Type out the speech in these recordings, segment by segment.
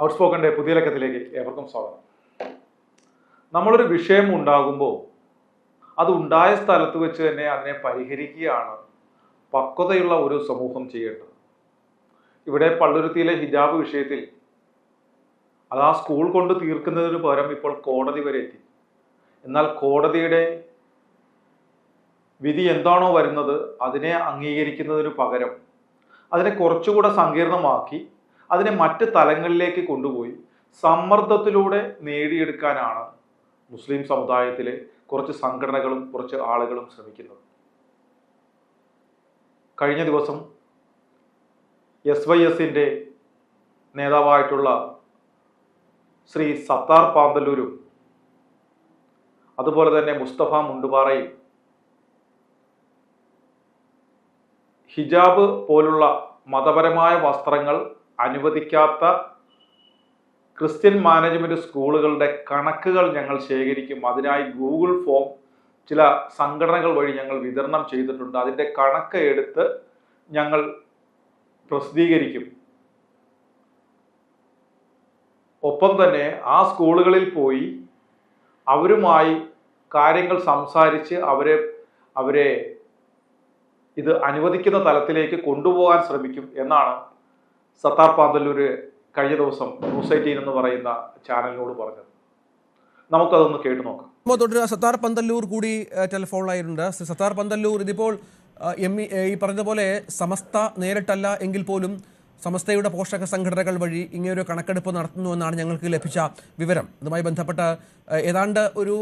Out സ്പോക്കന്റെ പുതിയ ലക്കത്തിലേക്ക് ഏവർക്കും സ്വാഗതം. നമ്മളൊരു വിഷയം ഉണ്ടാകുമ്പോൾ അത് ഉണ്ടായ സ്ഥലത്ത് വെച്ച് തന്നെ അതിനെ പരിഹരിക്കുകയാണ് പക്വതയുള്ള ഒരു സമൂഹം ചെയ്യേണ്ടത്. ഇവിടെ പള്ളുരുത്തിയിലെ ഹിജാബ് വിഷയത്തിൽ അത് ആ സ്കൂൾ കൊണ്ട് തീർക്കുന്നതിന് പകരം ഇപ്പോൾ കോടതി വരെ എത്തി. എന്നാൽ കോടതിയുടെ വിധി എന്താണോ വരുന്നത് അതിനെ അംഗീകരിക്കുന്നതിന് പകരം അതിനെ കുറച്ചുകൂടെ സങ്കീർണമാക്കി അതിനെ മറ്റ് തലങ്ങളിലേക്ക് കൊണ്ടുപോയി സമ്മർദ്ദത്തിലൂടെ നേടിയെടുക്കാനാണ് മുസ്ലിം സമുദായത്തിലെ കുറച്ച് സംഘടനകളും കുറച്ച് ആളുകളും ശ്രമിക്കുന്നത്. കഴിഞ്ഞ ദിവസം എസ് വൈ എസിന്റെ നേതാവായിട്ടുള്ള ശ്രീ സത്താർ പാന്തല്ലൂരും അതുപോലെ തന്നെ മുസ്തഫ മുണ്ടുപാറയും ഹിജാബ് പോലുള്ള മതപരമായ വസ്ത്രങ്ങൾ അനുവദിക്കാത്ത ക്രിസ്ത്യൻ മാനേജ്മെന്റ് സ്കൂളുകളുടെ കണക്കുകൾ ഞങ്ങൾ ശേഖരിക്കും. അതിനായി ഗൂഗിൾ ഫോം ചില സംഘടനകൾ വഴി ഞങ്ങൾ വിതരണം ചെയ്തിട്ടുണ്ട്. അതിന്റെ കണക്ക് എടുത്ത് ഞങ്ങൾ പ്രസിദ്ധീകരിക്കും. ഒപ്പം തന്നെ ആ സ്കൂളുകളിൽ പോയി അവരുമായി കാര്യങ്ങൾ സംസാരിച്ച് അവരെ അവരെ ഇത് അനുവദിക്കുന്ന തലത്തിലേക്ക് കൊണ്ടുപോകാൻ ശ്രമിക്കും എന്നാണ് സത്താർ പാന്തല്ലൂര് കഴിഞ്ഞ ദിവസം ന്യൂസ് എയ്റ്റീൻ എന്ന് പറയുന്ന ചാനലിനോട് പറഞ്ഞത്. നമുക്കതൊന്ന് കേട്ടു നോക്കാം. തുടരുക സത്താർ പന്തല്ലൂർ കൂടി ടെലിഫോണിലായിട്ടുണ്ട് സത്താർ പന്തല്ലൂർ ഇതിപ്പോൾ എം ഈ പറഞ്ഞ പോലെ സമസ്ത നേരിട്ടല്ല എങ്കിൽ പോലും സമസ്തയുടെ പോഷക സംഘടനകൾ വഴി ഇങ്ങനെയൊരു കണക്കെടുപ്പ് നടത്തുന്നു എന്നാണ് ഞങ്ങൾക്ക് ലഭിച്ച വിവരം. ഇതുമായി ബന്ധപ്പെട്ട് ഏതാണ്ട് ഒരു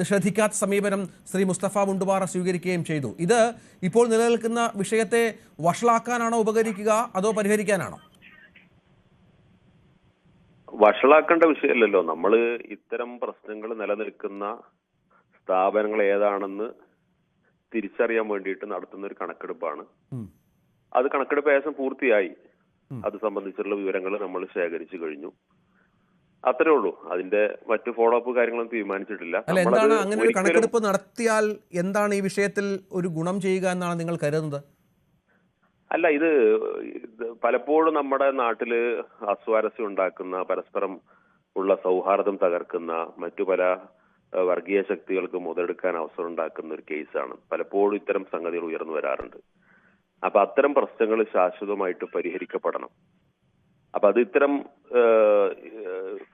നിഷേധിക്കാത്ത സമീപനം ശ്രീ മുസ്തഫ മുണ്ടുപാറ സ്വീകരിക്കുകയും ചെയ്തു. ഇത് ഇപ്പോൾ നിലനിൽക്കുന്ന വിഷയത്തെ വഷളാക്കാനാണോ ഉപകരിക്കുക അതോ പരിഹരിക്കാനാണോ? വഷളാക്കേണ്ട വിഷയമല്ലല്ലോ. നമ്മൾ ഇത്തരം പ്രശ്നങ്ങൾ നിലനിൽക്കുന്ന സ്ഥാപനങ്ങൾ ഏതാണെന്ന് തിരിച്ചറിയാൻ വേണ്ടിയിട്ട് നടത്തുന്ന ഒരു കണക്കെടുപ്പാണ്. അത് കണക്കെടുപ്പ് ഏകദേശം പൂർത്തിയായി. അത് സംബന്ധിച്ചുള്ള വിവരങ്ങൾ നമ്മൾ ശേഖരിച്ചു കഴിഞ്ഞു. അത്രേ ഉള്ളൂ. അതിന്റെ മറ്റു ഫോളോ അപ്പ് കാര്യങ്ങളൊന്നും തീരുമാനിച്ചിട്ടില്ല. എന്താണ് അങ്ങനെ ഒരു കണക്കെടുപ്പ് നടത്തിയാൽ എന്താണ് ഈ വിഷയത്തിൽ ഒരു ഗുണം ചെയ്യുക എന്നാണ് നിങ്ങൾ കരുതുന്നത്? അല്ല ഇത് പലപ്പോഴും നമ്മുടെ നാട്ടിൽ അസ്വാരസ്യം ഉണ്ടാക്കുന്ന പരസ്പരം ഉള്ള സൗഹാർദ്ദം തകർക്കുന്ന മറ്റു പല വർഗീയ ശക്തികൾക്ക് മുതലെടുക്കാൻ അവസരം ഉണ്ടാക്കുന്ന ഒരു കേസാണ്. പലപ്പോഴും ഇത്തരം സംഗതികൾ ഉയർന്നു വരാറുണ്ട്. അപ്പൊ അത്തരം പ്രശ്നങ്ങൾ ശാശ്വതമായിട്ട് പരിഹരിക്കപ്പെടണം. അപ്പൊ അത് ഇത്തരം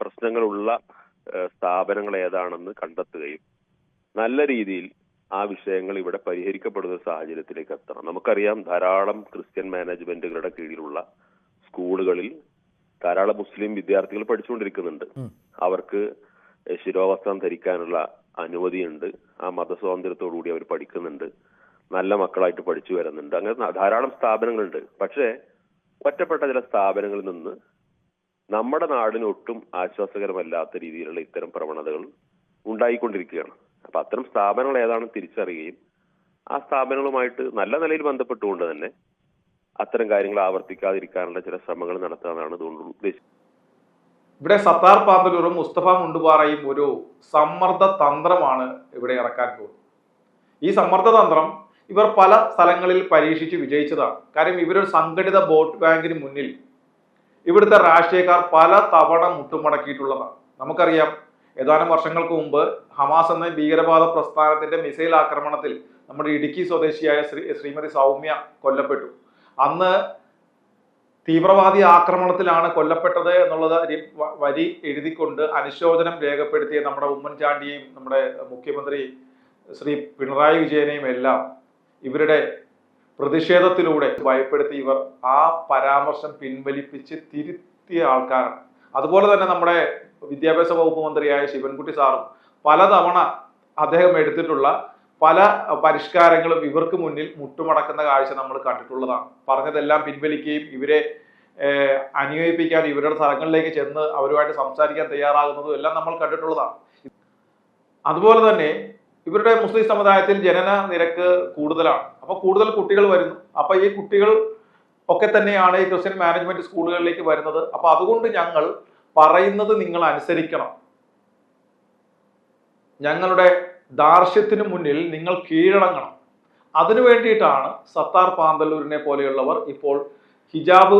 പ്രശ്നങ്ങളുള്ള സ്ഥാപനങ്ങൾ ഏതാണെന്ന് കണ്ടെത്തുകയും നല്ല രീതിയിൽ ആ വിഷയങ്ങൾ ഇവിടെ പരിഹരിക്കപ്പെടുന്ന സാഹചര്യത്തിലേക്ക് എത്തണം. നമുക്കറിയാം ധാരാളം ക്രിസ്ത്യൻ മാനേജ്മെന്റുകളുടെ കീഴിലുള്ള സ്കൂളുകളിൽ ധാരാളം മുസ്ലിം വിദ്യാർത്ഥികൾ പഠിച്ചുകൊണ്ടിരിക്കുന്നുണ്ട്. അവർക്ക് ശിരോവസ്ത്രം ധരിക്കാനുള്ള അനുമതിയുണ്ട്. ആ മതസ്വാതന്ത്ര്യത്തോടുകൂടി അവർ പഠിക്കുന്നുണ്ട്. നല്ല മക്കളായിട്ട് പഠിച്ചു വരുന്നുണ്ട്. അങ്ങനെ ധാരാളം സ്ഥാപനങ്ങളുണ്ട്. പക്ഷേ ഒറ്റപ്പെട്ട ചില സ്ഥാപനങ്ങളിൽ നിന്ന് നമ്മുടെ നാടിന് ഒട്ടും ആശ്വാസകരമല്ലാത്ത രീതിയിലുള്ള ഇത്തരം പ്രവണതകൾ ഉണ്ടായിക്കൊണ്ടിരിക്കുകയാണ്. അപ്പൊ അത്തരം സ്ഥാപനങ്ങൾ ഏതാണെന്ന് തിരിച്ചറിയുകയും ആ സ്ഥാപനങ്ങളുമായിട്ട് നല്ല നിലയിൽ ബന്ധപ്പെട്ടുകൊണ്ട് തന്നെ അത്തരം കാര്യങ്ങൾ ആവർത്തിക്കാതിരിക്കാനുള്ള ചില ശ്രമങ്ങൾ നടത്താനാണ് ഇതുകൊണ്ട് ഉദ്ദേശിക്കുന്നത് ഇവിടെ സത്താർ പാന്തലൂറും മുസ്തഫ മുണ്ടുപാറയും ഒരു സമ്മർദ്ദ തന്ത്രമാണ് ഇവിടെ ഇറക്കാൻ പോകുന്നത്. ഈ സമ്മർദ്ദ തന്ത്രം ഇവർ പല സ്ഥലങ്ങളിൽ പരീക്ഷിച്ച് വിജയിച്ചതാണ്. കാര്യം ഇവരൊരു സംഘടിത വോട്ട് ബാങ്കിന് മുന്നിൽ ഇവിടുത്തെ രാഷ്ട്രീയക്കാർ പല തവണ മുട്ടുമടക്കിയിട്ടുള്ളതാണ്. നമുക്കറിയാം ഏതാനും വർഷങ്ങൾക്ക് മുമ്പ് ഹമാസ് എന്ന ഭീകരവാദ പ്രസ്ഥാനത്തിന്റെ മിസൈൽ ആക്രമണത്തിൽ നമ്മുടെ ഇടുക്കി സ്വദേശിയായ ശ്രീ ശ്രീമതി സൗമ്യ കൊല്ലപ്പെട്ടു. അന്ന് തീവ്രവാദി ആക്രമണത്തിലാണ് കൊല്ലപ്പെട്ടത് എന്നുള്ളത് വരി എഴുതിക്കൊണ്ട് അനുശോചനം രേഖപ്പെടുത്തിയ നമ്മുടെ ഉമ്മൻചാണ്ടിയെയും നമ്മുടെ മുഖ്യമന്ത്രി ശ്രീ പിണറായി വിജയനെയും എല്ലാം ഇവരുടെ പ്രതിഷേധത്തിലൂടെ ഭയപ്പെടുത്തി ഇവർ ആ പരാമർശം പിൻവലിപ്പിച്ച് തിരുത്തിയ ആൾക്കാരാണ്. അതുപോലെ തന്നെ നമ്മുടെ വിദ്യാഭ്യാസ വകുപ്പ് മന്ത്രിയായ ശിവൻകുട്ടി സാറും പലതവണ അദ്ദേഹം എടുത്തിട്ടുള്ള പല പരിഷ്കാരങ്ങളും ഇവർക്ക് മുന്നിൽ മുട്ടുമടക്കുന്ന കാഴ്ച നമ്മൾ കണ്ടിട്ടുള്ളതാണ്. പറഞ്ഞതെല്ലാം പിൻവലിക്കുകയും ഇവരെ അനുയോജിപ്പിക്കാൻ ഇവരുടെ സ്ഥലങ്ങളിലേക്ക് ചെന്ന് അവരുമായിട്ട് സംസാരിക്കാൻ തയ്യാറാകുന്നതും എല്ലാം നമ്മൾ കണ്ടിട്ടുള്ളതാണ്. അതുപോലെ തന്നെ ഇവരുടെ മുസ്ലിം സമുദായത്തിൽ ജനന നിരക്ക് കൂടുതലാണ്. അപ്പൊ കൂടുതൽ കുട്ടികൾ വരുന്നു. അപ്പൊ ഈ കുട്ടികൾ ഒക്കെ തന്നെയാണ് ഈ ക്രിസ്ത്യൻ മാനേജ്മെന്റ് സ്കൂളുകളിലേക്ക് വരുന്നത്. അപ്പൊ അതുകൊണ്ട് ഞങ്ങൾ പറയുന്നത് നിങ്ങൾ അനുസരിക്കണം. ഞങ്ങളുടെ ദാർശ്യത്തിന് മുന്നിൽ നിങ്ങൾ കീഴടങ്ങണം. അതിനു വേണ്ടിയിട്ടാണ് സത്താർ പാന്തല്ലൂരിനെ പോലെയുള്ളവർ ഇപ്പോൾ ഹിജാബ്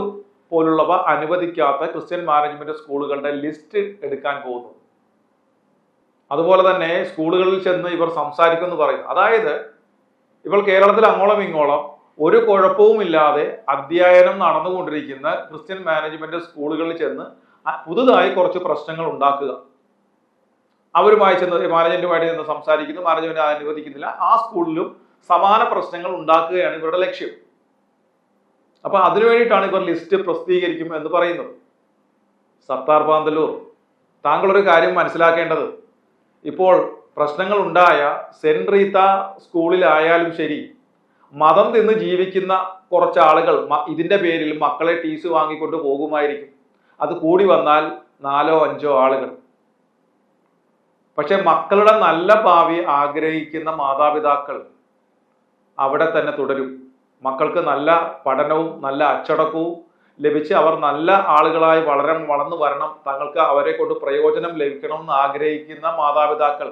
പോലുള്ളവ അനുവദിക്കാത്ത ക്രിസ്ത്യൻ മാനേജ്മെന്റ് സ്കൂളുകളുടെ ലിസ്റ്റ് എടുക്കാൻ പോകുന്നു അതുപോലെ തന്നെ സ്കൂളുകളിൽ ചെന്ന് ഇവർ സംസാരിക്കുമെന്ന് പറയും അതായത് ഇവർ കേരളത്തിൽ അങ്ങോളം ഇങ്ങോളം ഒരു കുഴപ്പവുമില്ലാതെ അധ്യയനം നടന്നുകൊണ്ടിരിക്കുന്ന ക്രിസ്ത്യൻ മാനേജ്മെന്റ് സ്കൂളുകളിൽ ചെന്ന് പുതുതായി കുറച്ച് പ്രശ്നങ്ങൾ ഉണ്ടാക്കുക. അവരുമായി ചെന്ന് മാനേജ്മെന്റുമായിട്ട് ചെന്ന് സംസാരിക്കുന്നു. മാനേജ്മെന്റ് അനുവദിക്കുന്നില്ല. ആ സ്കൂളിലും സമാന പ്രശ്നങ്ങൾ ഉണ്ടാക്കുകയാണ് ഇവരുടെ ലക്ഷ്യം. അപ്പൊ അതിനു വേണ്ടിയിട്ടാണ് ഇവർ ലിസ്റ്റ് പ്രസിദ്ധീകരിക്കും എന്ന് പറയുന്നത്. സത്താർ പാന്തലൂർ താങ്കളൊരു കാര്യം മനസ്സിലാക്കേണ്ടത്. ഇപ്പോൾ പ്രശ്നങ്ങൾ ഉണ്ടായ സെന്റ് റീത്ത സ്കൂളിലായാലും ശരി മതം തിന്ന് ജീവിക്കുന്ന കുറച്ച് ആളുകൾ ഇതിന്റെ പേരിൽ മക്കളെ ടീസ് വാങ്ങിക്കൊണ്ട് പോകുമായിരിക്കും. അത് കൂടി വന്നാൽ നാലോ അഞ്ചോ ആളുകൾ. പക്ഷെ മക്കളുടെ നല്ല ഭാവി ആഗ്രഹിക്കുന്ന മാതാപിതാക്കൾ അവിടെ തന്നെ തുടരും. മക്കൾക്ക് നല്ല പഠനവും നല്ല അച്ചടക്കവും ലഭിച്ച് അവർ നല്ല ആളുകളായി വളരണം വളർന്നു വരണം. തങ്ങൾക്ക് അവരെ കൊണ്ട് പ്രയോജനം ലഭിക്കണം എന്ന് ആഗ്രഹിക്കുന്ന മാതാപിതാക്കൾ.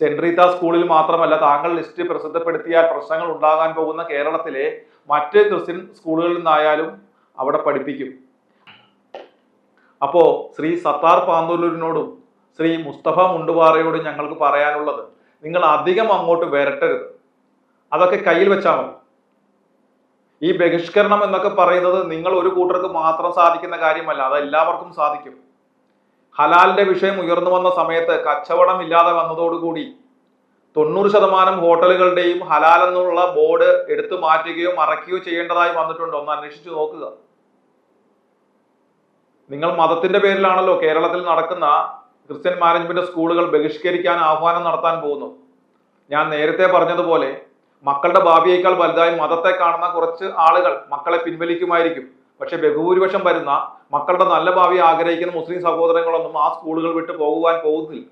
സെൻട്രീത്ത സ്കൂളിൽ മാത്രമല്ല താങ്കൾ ലിസ്റ്റ് പ്രസിദ്ധപ്പെടുത്തിയാൽ പ്രശ്നങ്ങൾ ഉണ്ടാകാൻ പോകുന്ന കേരളത്തിലെ മറ്റ് ക്രിസ്ത്യൻ സ്കൂളുകളിൽ നിന്നായാലും അവിടെ പഠിപ്പിക്കും. അപ്പോ ശ്രീ സത്താർ പാന്തൂലൂരിനോടും ശ്രീ മുസ്തഫ മുണ്ടുപാറയോടും ഞങ്ങൾക്ക് പറയാനുള്ളത് നിങ്ങൾ അധികം അങ്ങോട്ട് വരട്ടരുത്. അതൊക്കെ കയ്യിൽ വെച്ചാൽ മതി. ഈ ബഹിഷ്കരണം എന്നൊക്കെ പറയുന്നത് നിങ്ങൾ ഒരു കൂട്ടർക്ക് മാത്രം സാധിക്കുന്ന കാര്യമല്ല അത് എല്ലാവർക്കും സാധിക്കും. ഹലാലിന്റെ വിഷയം ഉയർന്നു വന്ന സമയത്ത് കച്ചവടം ഇല്ലാതെ വന്നതോടുകൂടി തൊണ്ണൂറ് ശതമാനം ഹോട്ടലുകളുടെയും ഹലാൽ എന്നുള്ള ബോർഡ് എടുത്തു മാറ്റുകയോ മറയ്ക്കുകയോ ചെയ്യേണ്ടതായി വന്നിട്ടുണ്ട്. ഒന്ന് അന്വേഷിച്ചു നോക്കുക. നിങ്ങൾ മതത്തിന്റെ പേരിലാണല്ലോ കേരളത്തിൽ നടക്കുന്ന ക്രിസ്ത്യൻ മാനേജ്മെന്റ് സ്കൂളുകൾ ബഹിഷ്കരിക്കാൻ ആഹ്വാനം നടത്താൻ പോകുന്നു. ഞാൻ നേരത്തെ പറഞ്ഞതുപോലെ മക്കളുടെ ഭാവിയേക്കാൾ വലുതായി മതത്തെ കാണുന്ന കുറച്ച് ആളുകൾ മക്കളെ പിൻവലിക്കുമായിരിക്കും. പക്ഷെ ബഹുഭൂരിപക്ഷം വരുന്ന മക്കളുടെ നല്ല ഭാവി ആഗ്രഹിക്കുന്ന മുസ്ലിം സഹോദരങ്ങളൊന്നും ആ സ്കൂളുകൾ വിട്ടു പോകുവാൻ പോകുന്നില്ല.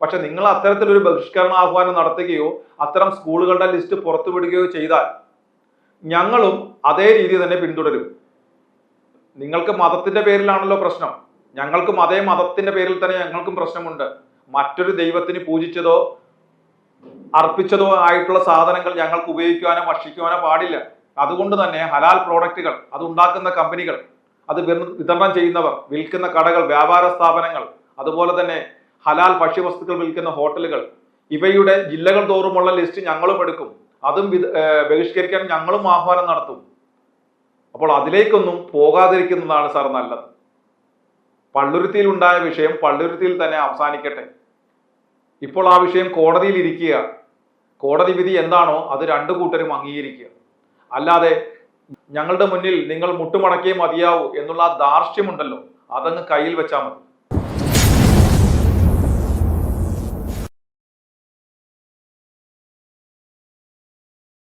പക്ഷെ നിങ്ങൾ അത്തരത്തിലൊരു ബഹിഷ്കരണ ആഹ്വാനം നടത്തുകയോ അത്തരം സ്കൂളുകളുടെ ലിസ്റ്റ് പുറത്തുവിടുകയോ ചെയ്താൽ ഞങ്ങളും അതേ രീതി തന്നെ പിന്തുടരും. നിങ്ങൾക്ക് മതത്തിന്റെ പേരിലാണല്ലോ പ്രശ്നം. ഞങ്ങൾക്കും അതേ മതത്തിന്റെ പേരിൽ തന്നെ ഞങ്ങൾക്കും പ്രശ്നമുണ്ട്. മറ്റൊരു ദൈവത്തിന് പൂജിച്ചതോ അർപ്പിച്ചതോ ആയിട്ടുള്ള സാധനങ്ങൾ ഞങ്ങൾക്ക് ഉപയോഗിക്കുവാനോ ഭക്ഷിക്കുവാനോ പാടില്ല. അതുകൊണ്ട് തന്നെ ഹലാൽ പ്രോഡക്റ്റുകൾ അത് ഉണ്ടാക്കുന്ന കമ്പനികൾ അത് വിതരണം ചെയ്യുന്നവർ വിൽക്കുന്ന കടകൾ വ്യാപാര സ്ഥാപനങ്ങൾ അതുപോലെ തന്നെ ഹലാൽ ഭക്ഷ്യവസ്തുക്കൾ വിൽക്കുന്ന ഹോട്ടലുകൾ ഇവയുടെ ജില്ലകൾ തോറുമുള്ള ലിസ്റ്റ് ഞങ്ങളും എടുക്കും. അതും ബഹിഷ്കരിക്കാൻ ഞങ്ങളും ആഹ്വാനം നടത്തും. അപ്പോൾ അതിലേക്കൊന്നും പോകാതിരിക്കുന്നതാണ് സാർ നല്ലത്. പള്ളുരുത്തിയിൽ ഉണ്ടായ വിഷയം പള്ളുരുത്തിയിൽ തന്നെ അവസാനിക്കട്ടെ. ഇപ്പോൾ ആ വിഷയം കോടതിയിൽ ഇരിക്കുക. കോടതി വിധി എന്താണോ അത് രണ്ടു കൂട്ടരും അംഗീകരിക്കുക. അല്ലാതെ ഞങ്ങളുടെ മുന്നിൽ നിങ്ങൾ മുട്ടുമടക്കിയേ മതിയാവൂ എന്നുള്ള ആ ധാർഷ്ട്യമുണ്ടല്ലോ അതങ്ങ് കയ്യിൽ വെച്ചാൽ മതി.